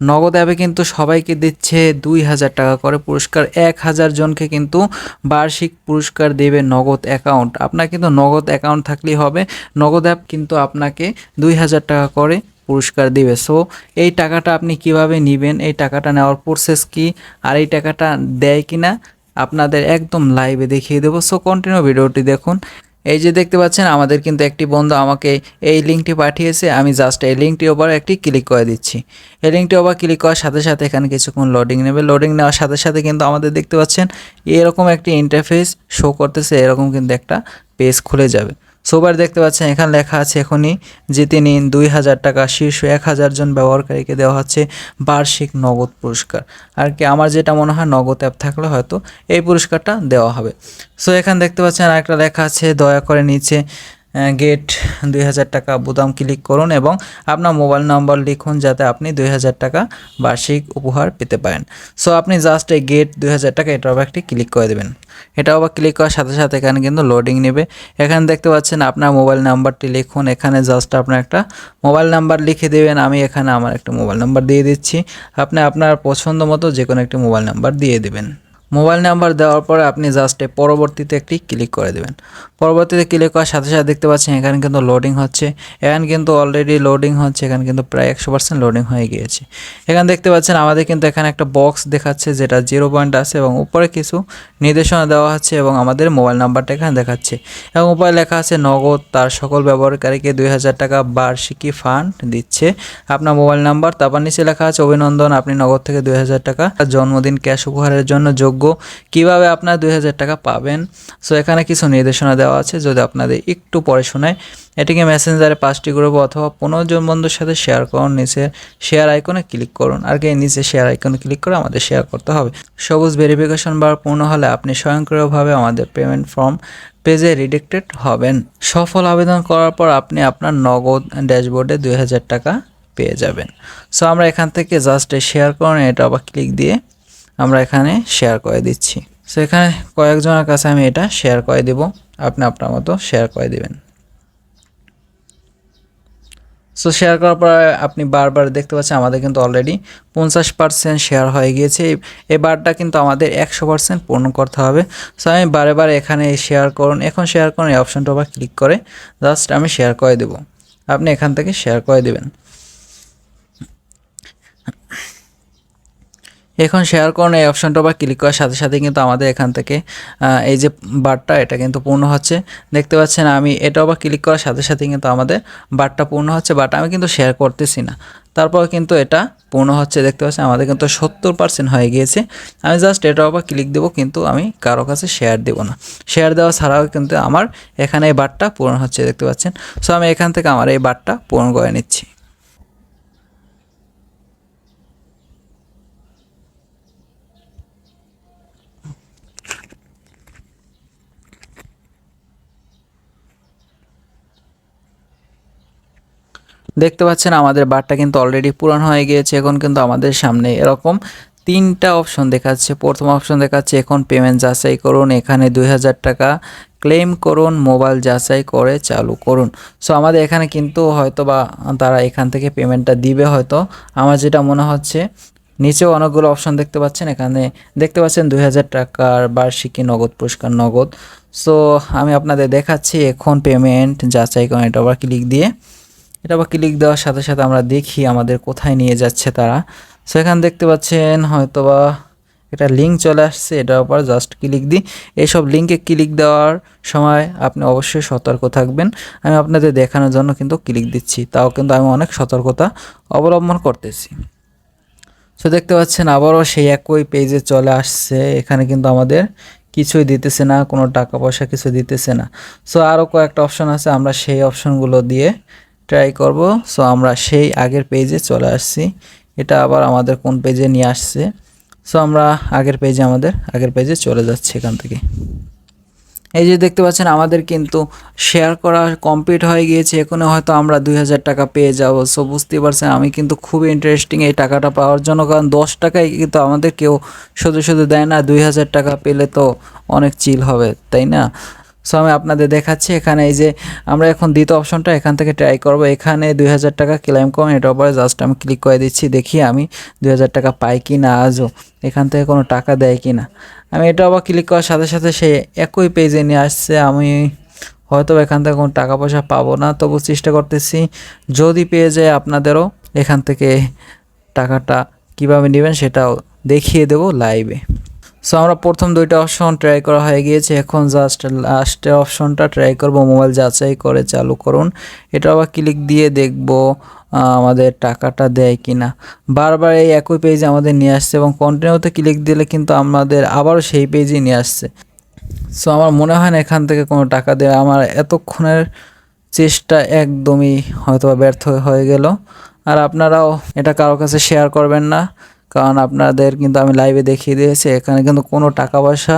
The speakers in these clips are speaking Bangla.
নগদ অ্যাপে কিন্তু সবাইকে দিচ্ছে দুই হাজার টাকা করে পুরস্কার। এক হাজার জনকে কিন্তু বার্ষিক পুরস্কার দেবে নগদ অ্যাকাউন্ট। আপনার কিন্তু নগদ অ্যাকাউন্ট থাকলেই হবে। নগদ অ্যাপ কিন্তু আপনাকে দুই হাজার টাকা করে পুরস্কার দিবে। সো এই টাকাটা আপনি কীভাবে নেবেন? এই টাকাটা নেওয়ার প্রসেস কি? আর এই টাকাটা দেয় কিনা? আপনাদের একদম লাইভে দেখিয়ে দেবো। সো কন্টিনিউ ভিডিওটি দেখুন। এই যে দেখতে পাচ্ছেন, আমাদের কিন্তু একটি বন্ধু আমাকে এই লিঙ্কটি পাঠিয়েছে। আমি জাস্ট এই লিঙ্কটি ওপর একটি ক্লিক করে দিচ্ছি। এই লিঙ্কটি ওপর ক্লিক করার সাথে সাথে এখানে কিছুক্ষণ লোডিং নেবে। লোডিং নেওয়ার সাথে সাথে কিন্তু আমাদের দেখতে পাচ্ছেন, এরকম একটি ইন্টারফেস শো করতেছে, এরকম কিন্তু একটা পেজ খুলে যাবে। সবার দেখতে পাচ্ছেন, এখানে লেখা আছে এখনই যে তিনি দুই হাজার টাকা, শীর্ষ এক হাজার জন ব্যবহারকারীকে দেওয়া হচ্ছে বার্ষিক নগদ পুরস্কার। আর কি আমার যেটা মনে হয়, নগদ অ্যাপ থাকলে হয়তো এই পুরস্কারটা দেওয়া হবে। সো এখানে দেখতে পাচ্ছেন আরেকটা লেখা আছে, দয়া করে নিচে গেট দুই হাজার টাকা বোতাম ক্লিক করুন এবং আপনার মোবাইল নাম্বার লিখুন যাতে আপনি দুই হাজার টাকা বার্ষিক উপহার পেতে পারেন। সো আপনি জাস্ট এই গেট দুই হাজার টাকা এটার উপর একটি ক্লিক করে দেবেন। এটা আবার ক্লিক করার সাথে সাথে এখানে কিন্তু লোডিং নেবে। এখানে দেখতে পাচ্ছেন আপনার মোবাইল নাম্বারটি লিখুন। এখানে জাস্ট আপনার একটা মোবাইল নাম্বার লিখে দেবেন। আমি এখানে আমার একটা মোবাইল নাম্বার দিয়ে দিচ্ছি। আপনি আপনার পছন্দ মতো যে কোনো একটি মোবাইল নাম্বার দিয়ে দেবেন। মোবাইল নাম্বার দেওয়ার পরে আপনি জাস্ট পরবর্তীতে একটি ক্লিক করে দেবেন। পরবর্তীতে ক্লিক করার সাথে সাথে দেখতে পাচ্ছেন এখানে কিন্তু লোডিং হচ্ছে। এখানে কিন্তু অলরেডি লোডিং হচ্ছে, এখানে কিন্তু প্রায় একশো পার্সেন্ট লোডিং হয়ে গিয়েছে। এখানে দেখতে পাচ্ছেন আমাদের কিন্তু এখানে একটা বক্স দেখাচ্ছে যেটা জিরো পয়েন্ট আছে এবং উপরে কিছু নির্দেশনা দেওয়া হচ্ছে এবং আমাদের মোবাইল নাম্বারটা এখানে দেখাচ্ছে। এবং উপরে লেখা আছে, নগদ তার সকল ব্যবহারকারীকে দুই হাজার টাকা বার্ষিকী ফান্ড দিচ্ছে। আপনার মোবাইল নাম্বার, তারপর নিচে লেখা আছে, অভিনন্দন, আপনি নগদ থেকে দুই হাজার টাকা জন্মদিন, ক্যাশ উপহারের জন্য যোগ্য কীভাবে আপনার দুই হাজার টাকা পাবেন? সো এখানে কিছু নির্দেশনা দেওয়া আছে, যদি আপনাদের একটু পরে শোনায়। এটিকে মেসেঞ্জারে পাঁচটি গ্রুপ অথবা পনেরো জন বন্ধুর সাথে শেয়ার করুন। নিচে শেয়ার আইকনে ক্লিক করুন। আর কি নিচে শেয়ার আইকনে ক্লিক করে আমাদের শেয়ার করতে হবে। সবুজ ভেরিফিকেশন বার পূর্ণ হলে আপনি স্বয়ংক্রিয়ভাবে আমাদের পেমেন্ট ফর্ম পেজে রিডেক্টেড হবেন। সফল আবেদন করার পর আপনি আপনার নগদ ড্যাশবোর্ডে দুই হাজার টাকা পেয়ে যাবেন। সো আমরা এখান থেকে জাস্ট শেয়ার করুন, এটা আবার ক্লিক দিয়ে আমরা এখানে শেয়ার করে দিচ্ছি। সো এখানে কয়েকজনের কাছে আমি এটা শেয়ার করে দেব। আপনি আপনার মতো শেয়ার করে দেবেন। সো শেয়ার করার পর আপনি বারবার দেখতে পাচ্ছেন আমাদের কিন্তু অলরেডি পঞ্চাশ পার্সেন্ট শেয়ার হয়ে গিয়েছে। এই- বারটা কিন্তু আমাদের একশো পার্সেন্ট পূর্ণ করতে হবে। সো আমি বারে বারে এখানে শেয়ার করুন। এখন শেয়ার করুন, এই অপশনটা আবার ক্লিক করে জাস্ট আমি শেয়ার করে দেব। আপনি এখান থেকে শেয়ার করে দেবেন। এখন শেয়ার করুন, এই অপশনটা বা ক্লিক করার সাথে সাথে কিন্তু আমাদের এখান থেকে এই যে বারটা, এটা কিন্তু পূর্ণ হচ্ছে। দেখতে পাচ্ছেন আমি এটা আবার ক্লিক করার সাথে সাথে কিন্তু আমাদের বারটা পূর্ণ হচ্ছে বাট আমি কিন্তু শেয়ার করতেছি না। তারপর কিন্তু এটা পূর্ণ হচ্ছে, দেখতে পাচ্ছেন আমাদের কিন্তু সত্তর পার্সেন্ট হয়ে গিয়েছে। আমি জাস্ট এটা আবার ক্লিক দেবো, কিন্তু আমি কারও কাছে শেয়ার দেবো না। শেয়ার দেওয়া ছাড়াও কিন্তু আমার এখানে এই বারটা পূরণ হচ্ছে, দেখতে পাচ্ছেন। সো আমি এখান থেকে আমার এই বারটা পূরণ করে নিচ্ছি। দেখতে পাচ্ছেন আমাদের বারটা কিন্তু অলরেডি পূরণ হয়ে গিয়েছে, এখন কিন্তু আমাদের সামনে এরকম তিনটা অপশন দেখাচ্ছে। প্রথম অপশন দেখাচ্ছে এখন পেমেন্ট যাচাই করুন, এখানে দুই হাজার টাকা ক্লেম করুন মোবাইল যাচাই করে চালু করুন। সো আমাদের এখানে কিন্তু হয়তো বা তারা এখান থেকে পেমেন্টটা দিবে হয়তো। আমার যেটা মনে হচ্ছে, নিচেও অনেকগুলো অপশন দেখতে পাচ্ছেন, এখানে দেখতে পাচ্ছেন দুই হাজার টাকার বার্ষিকী নগদ, পুরস্কার নগদ। সো আমি আপনাদের দেখাচ্ছি, এখন পেমেন্ট যাচাই করুন এটা আবার ক্লিক দিয়ে এটা আবার ক্লিক দেওয়ার সাথে সাথে আমরা দেখি আমাদের কোথায় নিয়ে যাচ্ছে তারা। সো এখানে দেখতে পাচ্ছেন হয়তোবা একটা লিঙ্ক চলে আসছে, এটার উপর জাস্ট ক্লিক দিই। এইসব লিঙ্কে ক্লিক দেওয়ার সময় আপনি অবশ্যই সতর্ক থাকবেন। আমি আপনাদের দেখানোর জন্য কিন্তু ক্লিক দিচ্ছি, তাও কিন্তু আমি অনেক সতর্কতা অবলম্বন করতেছি। সো দেখতে পাচ্ছেন আবারও সেই একই পেজে চলে আসছে, এখানে কিন্তু আমাদের কিছুই দিতেছে না, কোনো টাকা পয়সা কিছু দিতেছে না। সো আরও কয়েকটা অপশন আছে, আমরা সেই অপশনগুলো দিয়ে ট্রাই করব। সো আমরা সেই আগের পেজে চলে আসছি। এটা আবার আমাদের কোন পেজে নিয়ে আসছে। সো আমরা আগের পেজে আমাদের আগের পেজে চলে যাচ্ছি এখান থেকে। এই যে দেখতে পাচ্ছেন, আমাদের কিন্তু শেয়ার করা কমপ্লিট হয়ে গিয়েছে। এখানে হয়তো আমরা দুই হাজার টাকা পেয়ে যাব। সো বুঝতে পারছেন, আমি কিন্তু খুবই ইন্টারেস্টিং এই টাকাটা পাওয়ার জন্য। কারণ দশ টাকায় কিন্তু আমাদের কেউ শুধু শুধু দেয় না, দুই হাজার টাকা পেলে তো অনেক চিল হবে, তাই না? সো আমি আপনাদের দেখাচ্ছি এখানে এই যে আমরা এখন দ্বিতীয় অপশনটা এখান থেকে ট্রাই করব। এখানে দুই হাজার টাকা ক্লেম করুন এটার উপরে জাস্ট আমি ক্লিক করে দিচ্ছি, দেখি আমি দুই হাজার টাকা পাই কি না আজও। এখান থেকে কোনো টাকা দেয় কি না আমি এটা আবার ক্লিক করার সাথে সাথে সে একই পেজে নিয়ে আসছে, আমি হয়তো এখান থেকে কোনো টাকা পয়সা পাবো না। তবু চেষ্টা করতেছি, যদি পেয়ে যায় আপনাদেরও এখান থেকে টাকাটা কীভাবে নেবেন সেটাও দেখিয়ে দেবো লাইভে সো আমরা প্রথম দুইটা অপশন ট্রাই করা হয়ে গিয়েছে। এখন জাস্ট লাস্টের অপশনটা ট্রাই করব। মোবাইল যাচাই করে চালু করুন। এটা আবার ক্লিক দিয়ে দেখব আমাদের টাকাটা দেয় কি না বারবার এই একই পেজে আমাদের নিয়ে আসছে এবং কন্টিনিউতে ক্লিক দিলে কিন্তু আমাদের আবারও সেই পেজেই নিয়ে আসছে। সো আমার মনে হয় না এখান থেকে কোনো টাকা দেওয়া। আমার এতক্ষণের চেষ্টা একদমই হয়তো ব্যর্থ হয়ে গেল। আর আপনারাও এটা কারোর কাছে শেয়ার করবেন না। কারণ আপনাদের কিন্তু আমি লাইভে দেখিয়ে দিয়েছি, এখানে কিন্তু কোনো টাকা পয়সা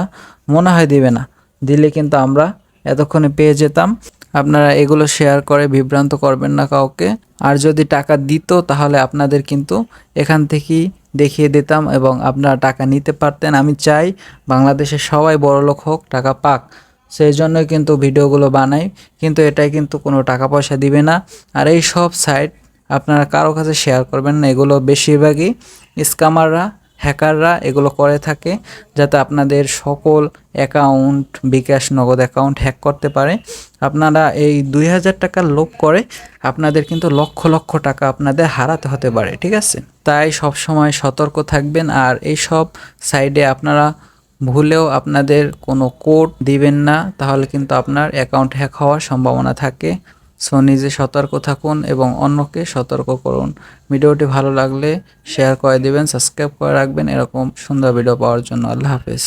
মনে হয় দিবে না। দিলে কিন্তু আমরা এতক্ষণে পেয়ে যেতাম। আপনারা এগুলো শেয়ার করে বিভ্রান্ত করবেন না কাউকে। আর যদি টাকা দিত, তাহলে আপনাদের কিন্তু এখান থেকেই দেখিয়ে দিতাম এবং আপনারা টাকা নিতে পারতেন। আমি চাই বাংলাদেশের সবাই বড়লোক হোক, টাকা পাক। সেই জন্যই কিন্তু ভিডিওগুলো বানাই। কিন্তু এটাই কিন্তু কোনো টাকা পয়সা দিবে না। আর এই সব সাইট আপনারা কারও কাছে শেয়ার করবেন না। এগুলো বেশিরভাগই স্কামাররা হ্যাকাররা এগুলো করে থাকে যাতে আপনাদের সকল অ্যাকাউন্ট, বিকাশ নগদ অ্যাকাউন্ট হ্যাক করতে পারে। আপনারা এই দুই হাজার টাকার লোভ করে আপনাদের কিন্তু লক্ষ লক্ষ টাকা আপনাদের হারাতে হতে পারে, ঠিক আছে? তাই সব সময় সতর্ক থাকবেন আর এই সব সাইডে আপনারা ভুলেও আপনাদের কোনো কোড দিবেন না, তাহলে কিন্তু আপনার অ্যাকাউন্ট হ্যাক হওয়ার সম্ভাবনা থাকে। সো নিজে সতর্ক থাকুন এবং অন্যকে সতর্ক করুন। ভিডিওটি ভালো লাগলে শেয়ার করে দিবেন সাবস্ক্রাইব করে রাখবেন। এরকম সুন্দর ভিডিও পাওয়ার জন্য। আল্লাহ হাফেজ।